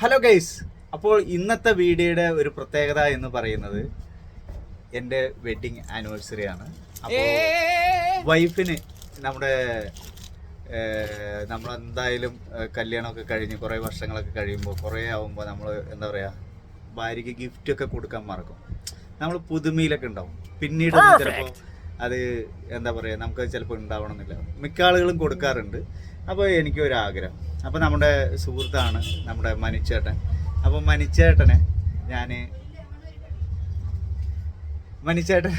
Hello guys അപ്പോൾ ഇന്നത്തെ വീഡിയോയുടെ ഒരു പ്രത്യേകത എന്ന് പറയുന്നത് എന്റെ വെഡിങ് ആനിവേഴ്സറി ആണ്. അപ്പോൾ വൈഫിന് നമ്മുടെ നമ്മളെന്തായാലും കല്യാണമൊക്കെ കഴിഞ്ഞ് കുറേ വർഷങ്ങളൊക്കെ കഴിയുമ്പോൾ കുറേ ആവുമ്പോൾ നമ്മൾ എന്താ പറയുക ഭാര്യയ്ക്ക് ഗിഫ്റ്റ് ഒക്കെ കൊടുക്കാൻ മറക്കും. നമ്മൾ പുതുമയിലൊക്കെ ഉണ്ടാവും. പിന്നീട് ചിലപ്പോൾ അത് എന്താ പറയുക നമുക്ക് ചിലപ്പോൾ ഉണ്ടാവണമെന്നില്ല. മിക്ക ആളുകളും കൊടുക്കാറുണ്ട്. അപ്പോൾ എനിക്കൊരാഗ്രഹം. അപ്പോൾ നമ്മുടെ സുഹൃത്താണ് നമ്മുടെ മനുച്ചേട്ടൻ. അപ്പോൾ മനുച്ചേട്ടനെ ഞാൻ മനുച്ചേട്ടൻ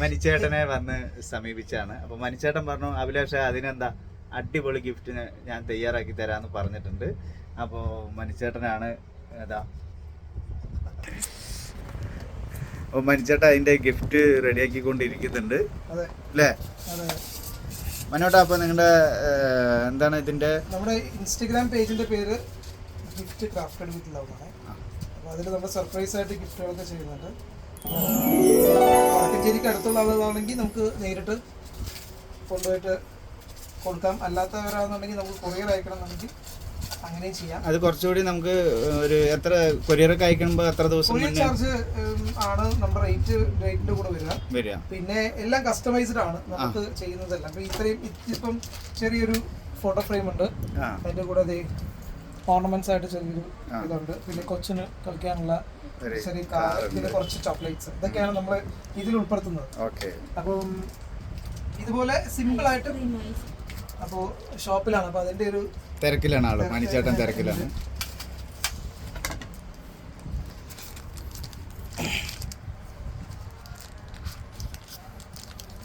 മനുച്ചേട്ടനെ വന്ന് സമീപിച്ചാണ്. അപ്പോൾ മനുച്ചേട്ടൻ പറഞ്ഞു അഭിലാഷ അതിനെന്താ അടിപൊളി ഗിഫ്റ്റിന് ഞാൻ തയ്യാറാക്കി തരാമെന്ന് പറഞ്ഞിട്ടുണ്ട്. അപ്പോൾ മനുച്ചേട്ടനാണ് ഏതാ അപ്പോൾ മനുച്ചേട്ടൻ അതിന്റെ ഗിഫ്റ്റ് റെഡിയാക്കിക്കൊണ്ടിരിക്കുന്നുണ്ട്. അല്ലേ മനോട്ട അപ്പോൾ നിങ്ങളുടെ എന്താണ് ഇതിന്റെ? നമ്മുടെ ഇൻസ്റ്റഗ്രാം പേജിന്റെ പേര് ഗിഫ്റ്റ് ക്രാഫ്റ്റഡ് വിത്ത് ലവ് ആണ്. അപ്പോൾ അതിൽ നമ്മൾ സർപ്രൈസ് ആയിട്ട് ഗിഫ്റ്റുകളൊക്കെ ചെയ്യുന്നുണ്ട്. വടക്കഞ്ചേരിക്ക് അടുത്തുള്ള ആളുകളാണെങ്കിൽ നമുക്ക് നേരിട്ട് കൊണ്ടുപോയിട്ട് കൊടുക്കാം. അല്ലാത്തവരാണെന്നുണ്ടെങ്കിൽ നമുക്ക് കൊറിയർ അയക്കണം അയക്കണമെന്നുണ്ടെങ്കിൽ അങ്ങനെയും ചെയ്യാം. അത് കുറച്ചുകൂടി നമുക്ക് ഒരു എത്ര കൊറിയറൊക്കെ അയക്കുമ്പോൾ എത്ര ദിവസം കൊറിയർ ചാർജ് ആണ് നമ്മുടെ റേറ്റ് റേറ്റിന്റെ കൂടെ വരിക. വരിക. പിന്നെ എല്ലാം കസ്റ്റമൈസ്ഡ് ആണ് നമുക്ക് ചെയ്യുന്നതെല്ലാം. അപ്പൊ ഇത്രയും ഇപ്പം ചെറിയൊരു ഫോട്ടോ ഫ്രെയിം ഉണ്ട്. അതിന്റെ കൂടെ ദേ ഓർണമെന്റ്സ് ആയിട്ട് ചെറിയൊരു. ഇതുണ്ട്. പിന്നെ കൊച്ചിന് കളിക്കാനുള്ള ചെറിയ കാർ. പിന്നെ കുറച്ച് ചോക്ലേറ്റ്സ് ഇതൊക്കെയാണ് നമ്മൾ ഇതിൽ ഉൾപ്പെടുത്തുന്നത്. ഓക്കെ. അപ്പം ഇതുപോലെ സിമ്പിൾ ആയിട്ട് അപ്പോൾ ഷോപ്പിലാണ് അപ്പോൾ അതിന്റെ ഒരു തിരക്കിലാണ് ആൾ. മണിച്ചേട്ടൻ തിരക്കിലാണ്.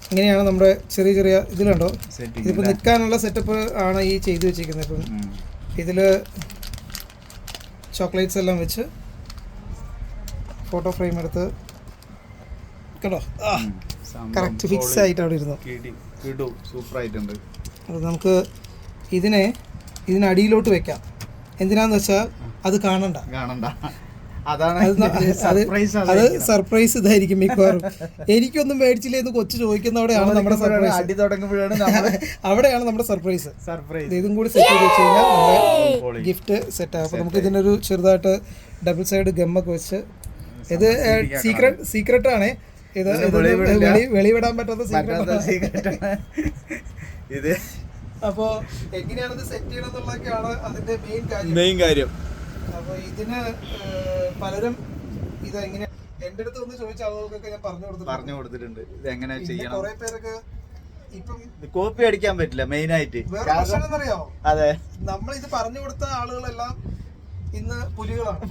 ഇങ്ങനെയാണ് നമ്മുടെ ചെറിയ ചെറിയ ഇതിലുണ്ടോ? ഇതിപ്പോ ഇതിപ്പോൾ നിൽക്കാനുള്ള സെറ്റപ്പ് ആണ് ഈ ചെയ്തു വെച്ചിരിക്കുന്നത്. ഇപ്പം ഇതിൽ ചോക്ലേറ്റ്സ് എല്ലാം വെച്ച് ഫോട്ടോ ഫ്രെയിം എടുത്ത് കേട്ടോ കറക്റ്റ് ഫിക്സ് ആയിട്ട് അവിടെ ഇരുന്നു. സൂപ്പർ ആയിട്ടുണ്ട്. അത് നമുക്ക് ഇതിനെ ഇതിനടിയിലോട്ട് വെക്കാം. എന്തിനാന്ന് വെച്ചാൽ അത് കാണണ്ട. കാണണ്ട. അതാണ് അത് സർപ്രൈസ് ഇതായിരിക്കും മിക്കവാറും. എനിക്കൊന്നും മേടിച്ചില്ല എന്ന് കൊച്ചു ചോദിക്കുന്നവിടെയാണ് നമ്മുടെ സർപ്രൈസ് അടി തുടങ്ങുമ്പോഴാണ് നമ്മൾ അവിടെയാണ് നമ്മുടെ സർപ്രൈസ് സർപ്രൈസ് ഇതും കൂടി സെറ്റ് ചെയ്ത് വെച്ച് കഴിഞ്ഞാൽ നമ്മുടെ ഗിഫ്റ്റ് സെറ്റ് ആകും നമുക്ക് ഇതിനൊരു ചെറുതായിട്ട് ഡബിൾ സൈഡ് ഗമ്മൊക്കെ വെച്ച് ഇത് സീക്രട്ട് സീക്രട്ട് ആണ്. ഇത് ഇത് വെളിവിടാൻ പറ്റാത്ത സീക്രട്ട് ഇത് അപ്പോൾ എങ്ങനെയാണ് ഇത് സെറ്റ് ചെയ്യണമെന്നുള്ളതൊക്കെയാണ് അതിന്റെ മെയിൻ കാര്യം. മെയിൻ കാര്യം. അപ്പോൾ ഇതിന് പലരും ഇത് എങ്ങനെ എന്റെ അടുത്ത് ഒന്ന് ചോദിച്ച ആളുകൾക്കൊക്കെ ഞാൻ പറഞ്ഞു കൊടുത്തു പറഞ്ഞു കൊടുത്തിട്ടുണ്ട്. ഇത് എങ്ങനെ ചെയ്യണം? കുറെ പേരൊക്കെ ഇപ്പം കോപ്പി അടിക്കാൻ പറ്റില്ല മെയിൻ ആയിട്ട്. വേറെ അതെ. നമ്മൾ ഇത് പറഞ്ഞു കൊടുത്ത ആളുകളെല്ലാം ഇന്ന് പുലികളാണ്.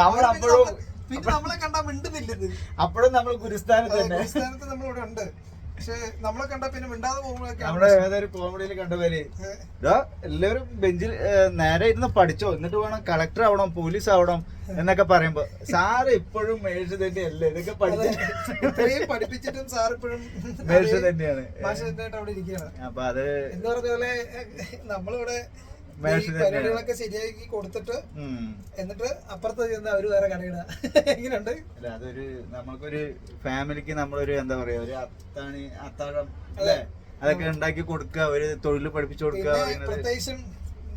നമ്മൾ അപ്പോഴും പിന്നെ നമ്മളെ കണ്ടാ മിണ്ടുന്നില്ലത് അപ്പോഴും നമ്മൾ ഗുരുസ്ഥാനത്ത് തന്നെ. സ്ഥാനത്ത് നമ്മളിവിടെ ഉണ്ട്. പക്ഷെ നമ്മളെ കണ്ടാ പിന്നെ മിണ്ടാതെ പോകുമ്പോഴൊക്കെ നമ്മുടെ ഏതൊരു കോമഡിയിൽ കണ്ടവര് ഇതാ എല്ലാവരും ബെഞ്ചിൽ നേരെ ഇരുന്ന് പഠിച്ചോ. എന്നിട്ട് വേണം കളക്ടർ ആവണം പോലീസ് ആവണം എന്നൊക്കെ പറയുമ്പോ സാറ് ഇപ്പോഴും മേഴ്സ് തന്നെയല്ലേ? ഇതൊക്കെ പഠിച്ചു ഇത്രയും പഠിപ്പിച്ചിട്ടും സാർ ഇപ്പോഴും മേഴ്സ് തന്നെയാണ്. അപ്പൊ അത് എന്താ പറഞ്ഞ പോലെ നമ്മളിവിടെ. പരിപാടികളൊക്കെ ശരിയാക്കി കൊടുത്തിട്ട്. എന്നിട്ട് അപ്പുറത്ത് ചെന്ന് അവർ വേറെ കടയിടുക എങ്ങനെയുണ്ട്? അല്ല അതൊരു നമ്മൾക്കൊരു ഫാമിലിക്ക് നമ്മളൊരു എന്താ പറയാ ഒരു അത്താണി അത്താഴം അല്ലേ? അതൊക്കെ ഉണ്ടാക്കി കൊടുക്കുക ഒരു തൊഴിൽ പഠിപ്പിച്ചു കൊടുക്കുക പ്രത്യേകിച്ചും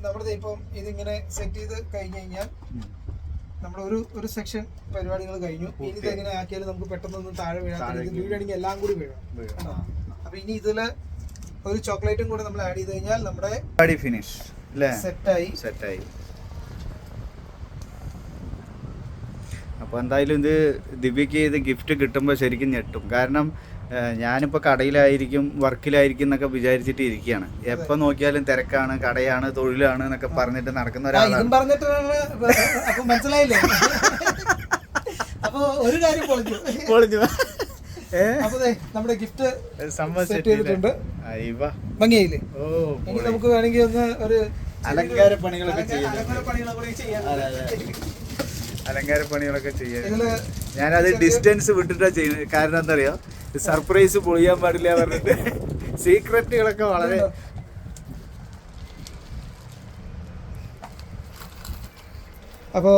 നമ്മുടെ ഇപ്പം ഇതിങ്ങനെ സെറ്റ് ചെയ്ത് കഴിഞ്ഞു കഴിഞ്ഞാൽ നമ്മുടെ ഒരു ഒരു സെക്ഷൻ പരിപാടികൾ കഴിഞ്ഞു. ഇനി ഇതെങ്ങനെ ആക്കിയാലും നമുക്ക് പെട്ടെന്നൊന്നും താഴെ വീഴാത്ത വീഴാണെങ്കിൽ എല്ലാം കൂടി വീഴും. അപ്പൊ ഇനി ഇതിൽ ഒരു ചോക്ലേറ്റും കൂടെ നമ്മൾ ആഡ് ചെയ്ത് കഴിഞ്ഞാൽ നമ്മുടെ ഫിനിഷ് സെറ്റായി. സെറ്റായി. അപ്പോൾ എന്തായാലും ഇത് ദിവ്യക്ക് ഇത് ഗിഫ്റ്റ് കിട്ടുമ്പോൾ ശരിക്കും ഞെട്ടും. കാരണം ഞാനിപ്പോൾ കടയിലായിരിക്കും വർക്കിലായിരിക്കും എന്നൊക്കെ വിചാരിച്ചിട്ട് ഇരിക്കുകയാണ് എപ്പോൾ നോക്കിയാലും തിരക്കാണ് കടയാണ് തൊഴിലാണ് എന്നൊക്കെ പറഞ്ഞിട്ട് നടക്കുന്ന ഒരാളാണ്. മനസ്സിലായില്ലേ? അപ്പോൾ ഒരു കാര്യം പൊളിഞ്ഞു. നമ്മുടെ ഗിഫ്റ്റ് സംഭവം ഭംഗിയായില്ലേ? ഇനി. നമുക്ക് വേണമെങ്കിൽ ഒന്ന് ഒരു അലങ്കാര പണികളൊക്കെ ചെയ്യാം. അലങ്കാര പണികളൊക്കെ ചെയ്യാം ഞാനത് ഡിസ്റ്റൻസ് വിട്ടിട്ടാ ചെയ്യുന്നത് കാരണം എന്താ അറിയോ സർപ്രൈസ് പൊളിയാൻ പാടില്ല പറഞ്ഞിട്ട്. സീക്രട്ടുകളൊക്കെ വളരെ അപ്പോ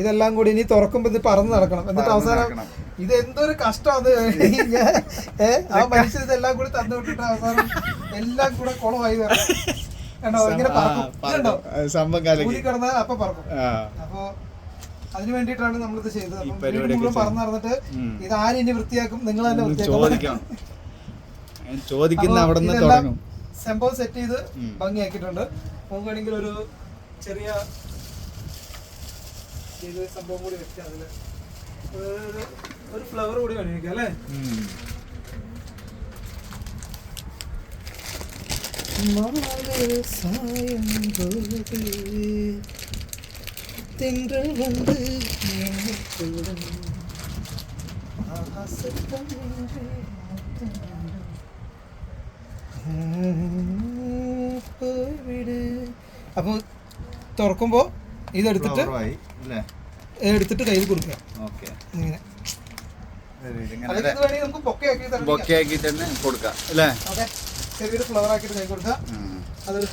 ഇതെല്ലാം കൂടി ഇനി തുറക്കുമ്പോ ഇത് പറന്ന് നടക്കണം. എന്നിട്ട് അവസാനം. ഇത് എന്തൊരു കഷ്ടമാണ്. ഏ ആ മനുഷ്യൻ ഇതെല്ലാം കൂടി തന്നു വിട്ടിട്ട് അവസാനം എല്ലാം കൂടെ കുളമായി കിടന്നാൽ അപ്പൊ പറക്കും. അപ്പൊ അതിന് വേണ്ടിയിട്ടാണ് നമ്മളിത് ചെയ്തത്. അപ്പം പറന്ന് നടന്നിട്ട് ഇത് ആര് ഇനി വൃത്തിയാക്കും? നിങ്ങൾ തന്നെ വൃത്തിയാക്കും ചോദിക്കുന്ന അവിടെ നിന്ന് തുടങ്ങും. സംഭവം സെറ്റ് ചെയ്ത്. ഭംഗിയാക്കിയിട്ടുണ്ട്. നമുക്ക് വേണമെങ്കിൽ ഒരു ചെറിയ ഇത് സംഭവം കൂടി വെക്കാം ഒരു- ഫ്ലവർ കൂടി വേണം അല്ലേ? ഉം. തിങ്കൾ വന്ന് வந்து ഇതെടുത്തിട്ട് എടുത്തിട്ട് കയ്യിൽ കൊടുക്കുക. ഇങ്ങനെ. തന്നെ കൊടുക്കാം അല്ലേ? ഓക്കെ ചെറിയൊരു ഫ്ലവർ ആക്കിയിട്ട് കൈ കൊടുക്കുക. അതൊരു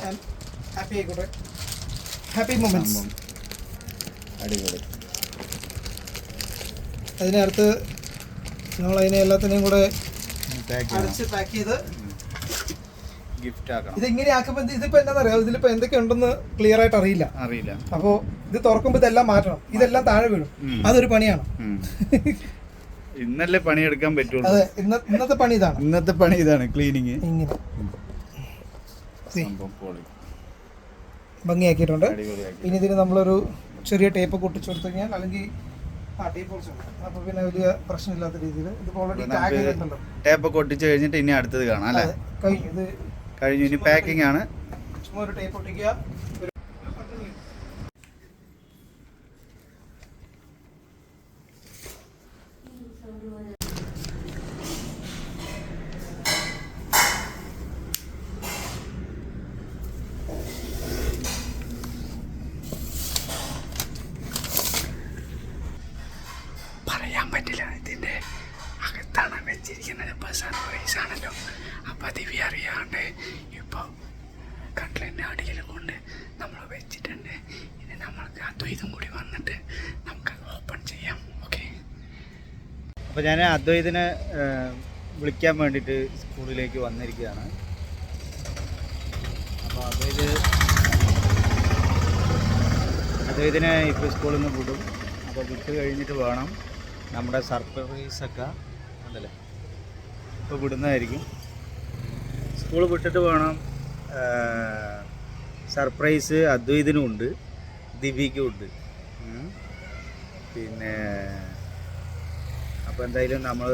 ഹാപ്പി ആയിക്കോട്ടെ. ഹാപ്പി മൊമെന്റ്സ് അടിപൊളി. അതിനകത്ത് നമ്മൾ അതിനെ എല്ലാത്തിനെയും കൂടെ അടച്ച് പാക്ക് ചെയ്ത് ഗിഫ്റ്റ് ആക്കണം. ഇത് ഇങ്ങനെ ആക്കുമ്പോൾ ഇത് ഇതിപ്പോ എന്താണെന്നറിയാം? ഇതിലിപ്പോ എന്തൊക്കെ ഉണ്ടെന്ന് ക്ലിയർ ആയിട്ട് അറിയില്ല. അറിയില്ല. അപ്പോ ഇത് തുറക്കുമ്പോൾ ഇതെല്ലാം മാറ്റണം. ഇതെല്ലാം താഴെ വീഴും. അതൊരു പണിയാണ്. ഇന്നല്ലേ പണിയെടുക്കാൻ പറ്റുള്ളൂ. അതെ ഇന്ന ഇന്നത്തെ പണി ഇതാണ്. ഇന്നത്തെ പണി ഇതാണ് ക്ലീനിങ് ഇങ്ങനെ. ഭംഗിയാക്കിയിട്ടുണ്ട്. ഇനി ഇതിന് നമ്മളൊരു ചെറിയ ടേപ്പ് കൊട്ടിച്ചു കൊടുത്തു കഴിഞ്ഞാൽ അല്ലെങ്കിൽ അപ്പൊ പിന്നെ വലിയ പ്രശ്നമില്ലാത്ത രീതിയിൽ. ടേപ്പ് ഒക്കെ ഒട്ടിച്ച് കഴിഞ്ഞിട്ട് ഇനി അടുത്തത് കാണാം അല്ലേ? കഴിഞ്ഞു. ഇത് കഴിഞ്ഞു. ഇനി പാക്കിംഗ് ആണ്. ചുമ്മാ ഒരു ടേപ്പ് ഒട്ടിക്കുക ഒരു- പറയാൻ പറ്റില്ല ഇതിന്റെ അകത്താണ് വെച്ചിരിക്കുന്നത് ഇപ്പൊ സർപ്രൈസ് ആണല്ലോ അപ്പോൾ ദിവ്യ അറിയാണ്ട് ഇപ്പോൾ കട്ട്ലിന്റെ അടിയിൽ കൊണ്ട് നമ്മൾ വെച്ചിട്ടുണ്ട്. ഇനി നമ്മൾക്ക് അദ്വൈതം കൂടി വന്നിട്ട് നമുക്ക് ഓപ്പൺ ചെയ്യാം. ഓക്കെ? അപ്പോൾ ഞാൻ അദ്വൈതിനെ വിളിക്കാൻ വേണ്ടിയിട്ട് സ്കൂളിലേക്ക് വന്നിരിക്കുകയാണ്. അപ്പോൾ അദ്വൈത് അദ്വൈതിനെ ഇപ്പോൾ സ്കൂളിൽ നിന്ന് വിടും. അപ്പോൾ വിട്ട് കഴിഞ്ഞിട്ട് വേണം നമ്മുടെ സർപ്രൈസൊക്കെ ഉണ്ടല്ലേ ഇപ്പോൾ വിടുന്നതായിരിക്കും. സ്കൂൾ വിട്ടിട്ട് വേണം സർപ്രൈസ് അദ്വൈതിനും ഉണ്ട് ദിവ്യയ്ക്കും ഉണ്ട്. പിന്നെ അപ്പോൾ എന്തായാലും നമ്മൾ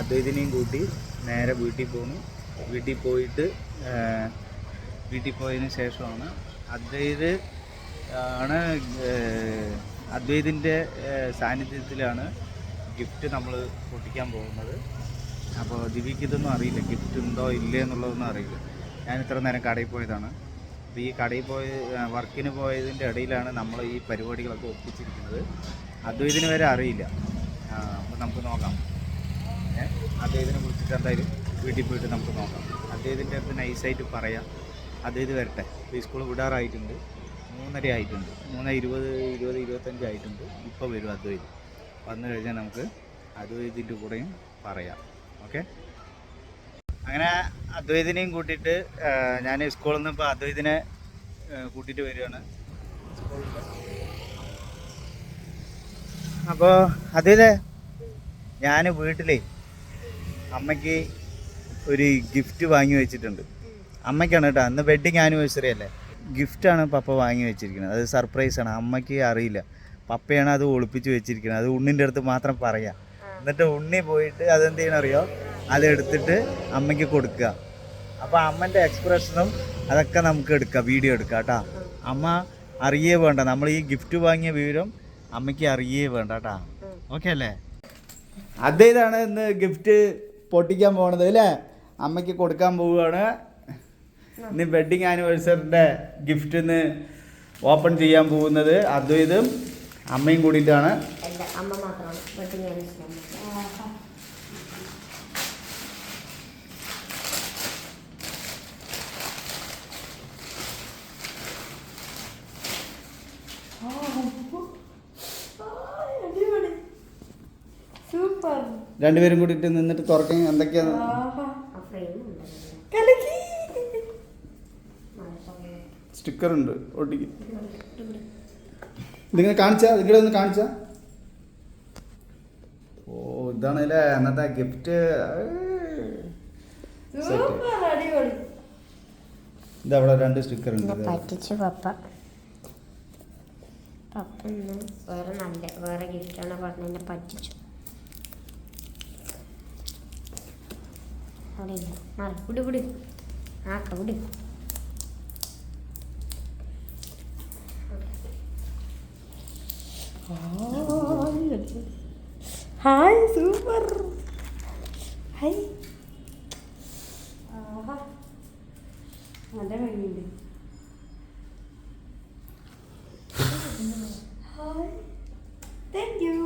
അദ്വൈതിനെയും കൂട്ടി നേരെ വീട്ടിൽ പോകുന്നു വീട്ടിൽ പോയിട്ട് വീട്ടിൽ പോയതിന് ശേഷമാണ് അദ്വൈത് ആണ് അദ്വൈതിന്റെ സാന്നിധ്യത്തിലാണ് ഗിഫ്റ്റ് നമ്മൾ പൊട്ടിക്കാൻ പോകുന്നത്. അപ്പോൾ ദിവ്യക്ക് ഇതൊന്നും അറിയില്ല. ഗിഫ്റ്റ് ഉണ്ടോ ഇല്ലേ എന്നുള്ളതൊന്നും അറിയില്ല. ഞാൻ ഇത്ര നേരം കടയിൽ പോയതാണ്. അപ്പോൾ ഈ കടയിൽ പോയ വർക്കിന് പോയതിന്റെ ഇടയിലാണ് നമ്മൾ ഈ പരിപാടികളൊക്കെ ഒപ്പിച്ചിരിക്കുന്നത്. അദ്വൈതിന് വരെ അറിയില്ല. അപ്പോൾ നമുക്ക് നോക്കാം. അദ്ദേഹത്തിനെ കുറിച്ചിട്ട് എന്തായാലും വീട്ടിൽ പോയിട്ട് നമുക്ക് നോക്കാം. അദ്ദേഹത്തിന്റെ അടുത്ത് നൈസായിട്ട് പറയാം. അദ്ദേഹം വരട്ടെ. ഇപ്പോൾ സ്കൂൾ വിടാറായിട്ടുണ്ട്. മൂന്നര ആയിട്ടുണ്ട്. മൂന്ന് ഇരുപത് ഇരുപത് ഇരുപത്തഞ്ച് ആയിട്ടുണ്ട്. ഇപ്പോൾ വരും അദ്വൈത് വന്നു കഴിഞ്ഞാൽ നമുക്ക് അദ്വൈതിന്റെ കൂടെയും പറയാം. ഓക്കെ. അങ്ങനെ അദ്വൈതിനെയും കൂട്ടിയിട്ട് ഞാൻ സ്കൂളിൽ നിന്ന് ഇപ്പോൾ അദ്വൈതിനെ കൂട്ടിയിട്ട് വരികയാണ്. അപ്പോൾ അദ്വൈതേ ഞാൻ വീട്ടിലേ അമ്മയ്ക്ക് ഒരു ഗിഫ്റ്റ് വാങ്ങി വെച്ചിട്ടുണ്ട്. അമ്മയ്ക്കാണ് കേട്ടോ അന്ന് വെഡിങ് ആനിവേഴ്സറി അല്ലേ? ഗിഫ്റ്റാണ് പപ്പ വാങ്ങി വെച്ചിരിക്കുന്നത്. അത് സർപ്രൈസാണ് അമ്മയ്ക്ക് അറിയില്ല. പപ്പയാണ് അത് ഒളിപ്പിച്ച് വെച്ചിരിക്കുന്നത്. അത് ഉണ്ണിന്റെ അടുത്ത് മാത്രം പറയാം. എന്നിട്ട് ഉണ്ണി പോയിട്ട് അതെന്ത് ചെയ്യണറിയോ? അതെടുത്തിട്ട് അമ്മയ്ക്ക് കൊടുക്കുക. അപ്പോൾ അമ്മന്റെ എക്സ്പ്രഷനും അതൊക്കെ നമുക്ക് എടുക്കാം വീഡിയോ എടുക്കാം കേട്ടോ. അമ്മ അറിയേ വേണ്ട. നമ്മൾ ഈ ഗിഫ്റ്റ് വാങ്ങിയ വിവരം അമ്മയ്ക്ക് അറിയേ വേണ്ട കേട്ടോ. ഓക്കെ അല്ലേ? അതേതാണ് ഇന്ന് ഗിഫ്റ്റ് പൊട്ടിക്കാൻ പോണത് അല്ലേ? അമ്മയ്ക്ക് കൊടുക്കാൻ പോവുകയാണ്. ഇന്ന് വെഡിങ് ആനിവേഴ്സറിന്റെ ഗിഫ്റ്റ് ഇന്ന് ഓപ്പൺ ചെയ്യാൻ പോകുന്നത്. അദ്വൈതും അമ്മയും കൂടിയിട്ടാണ്. അല്ല അമ്മ മാത്രമാണ്. വെട്ടിങ് ഞാൻ രണ്ടുപേരും കൂടിയിട്ട് നിന്നിട്ട് തുറക്കാൻ എന്തൊക്കെയാണ് ആ ഫ്രെയിം ഉണ്ട്. സ്റ്റിക്കർ ഉണ്ട് ഒട്ടിക്ക്. ഇതിങ്ങനെ കാണിച്ചാ? ഇതിങ്ങനെ ഒന്ന് കാണിച്ചാ? ഇതാണ് അല്ലേ അന്നത്തെ ഗിഫ്റ്റ് ഇതവിടെ രണ്ട് സ്റ്റിക്കർ ഉണ്ട് പറ്റിച്ചു പപ്പ. പപ്പ വേറെ നല്ല വേറെ ഗിഫ്റ്റാണ് പറഞ്ഞ എന്നെ പറ്റിച്ചു. അവിടെ ഇല്ല. ആ വിട് വിട്. ആക്ക വിട്. Hi super. ഹായ് ആഹാ. നല്ല ഭംഗിയുണ്ട് ഹായ് താങ്ക് യു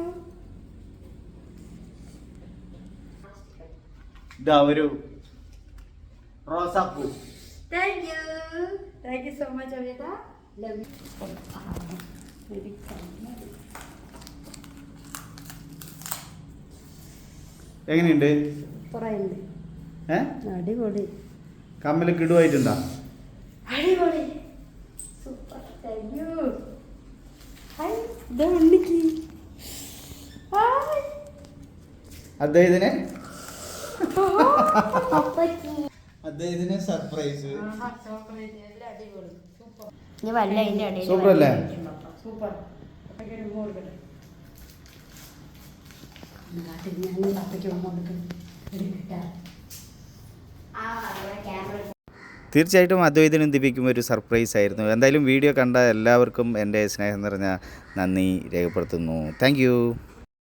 ഇതാ ഒരു റോസാപ്പൂ. Thank you thank you so much അവിത love you എങ്ങനെയുണ്ട്? ഏ? അടിപൊളി. കമ്മൽ കിടുവായിട്ടുണ്ടോ? അടിപൊളി. സൂപ്പർ. Thank you hi. ഇതാ ഉണ്ണിക്ക് ഹായ്. അദ്ദേഹത്തിന് സർപ്രൈസ് സൂപ്പർ. വല്ല അതിന്റെ ഇടയിൽ ഞാൻ തീർച്ചയായിട്ടും അദ്വൈതനും ദിപിക്കും ഒരു സർപ്രൈസ് ആയിരുന്നു. എന്തായാലും വീഡിയോ കണ്ട എല്ലാവർക്കും എന്റെ സ്നേഹം നിറഞ്ഞ നന്ദി രേഖപ്പെടുത്തുന്നു. താങ്ക്